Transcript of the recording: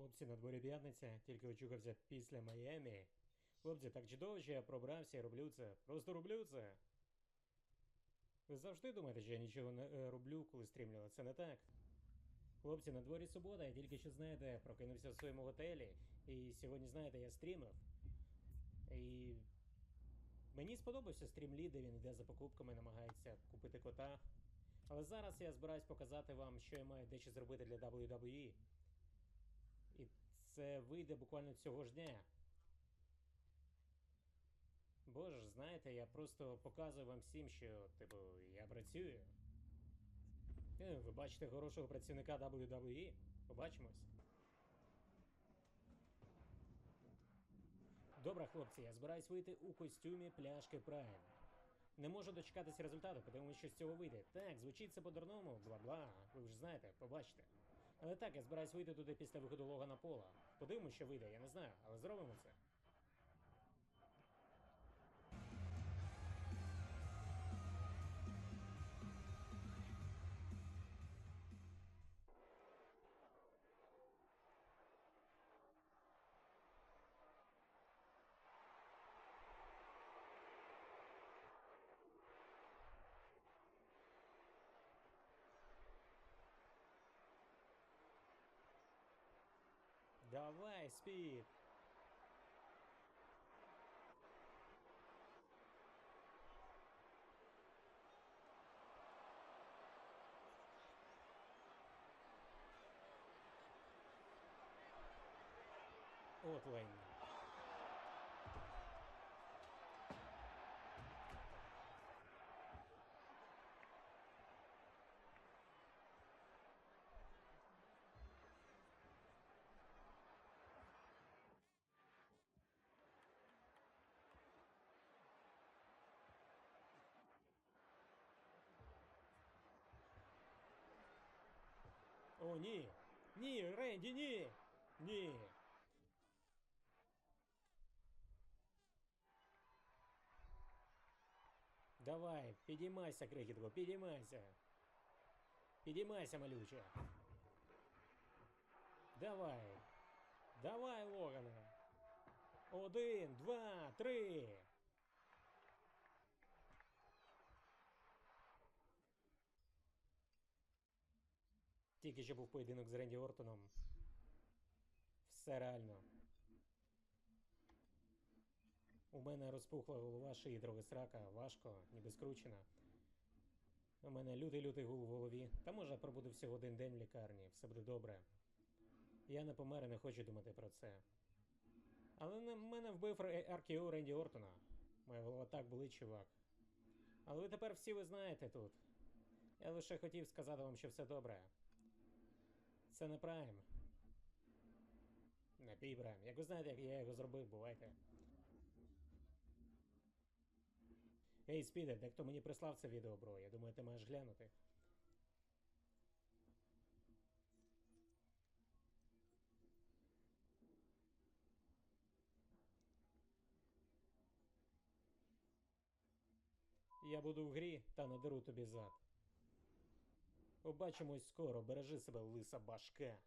Хлопці, на дворі п'ятниця, тільки очухався після Майамі. Хлопці, так чудово, що я пробрався і роблю це. Просто роблю це. Ви завжди думаєте, що я нічого не е, роблю, коли стрімлю, це не так. Хлопці, на дворі субота, я тільки що знаєте, прокинувся в своєму готелі. І сьогодні, знаєте, я стрімив. І. Мені сподобався стрім де він йде за покупками, намагається купити кота. Але зараз я збираюсь показати вам, що я маю дещо зробити для WWE. Це вийде буквально цього ж дня. Боже, знаєте, я просто показую вам всім, що, типу, я працюю. Е, Ви бачите хорошого працівника WWE? Побачимось. Добре, хлопці, я збираюсь вийти у костюмі пляшки Prime. Не можу дочекатися результату, подивимось, що з цього вийде. Так, звучить це по-дурному, бла-бла. Ви вже знаєте, побачите. Але так, я збираюсь вийти туди після виходу Логана Пола. Подивимось, що вийде, я не знаю, але зробимо це. Давай, спід! От лень. О, ні! Ні, Ренді, ні! Ні! Давай, підіймайся, крихітко, підіймайся. Підіймайся, малюче. Давай. Давай, Логане. Один, два, три. Тільки що був поєдинок з Ренді Ортоном. Все реально. У мене розпухла голова шиї трохи срака, важко, ніби скручена. У мене лютий-лютий гул в голові. Та може пробуду всього один день в лікарні, все буде добре. Я не помер і не хочу думати про це. Але не- мене вбив Аркіо Ренді Ортона. Моя голова так болить, чувак. Але ви тепер всі ви знаєте тут. Я лише хотів сказати вам, що все добре. Це не Прайм. Не пій Прайм. Як ви знаєте, як я його зробив, бувайте. Ей, Спіде, дехто мені прислав це відео, бро. Я думаю, ти маєш глянути. Я буду в грі та надеру тобі зад. Побачимось скоро, бережи себе, лиса башка.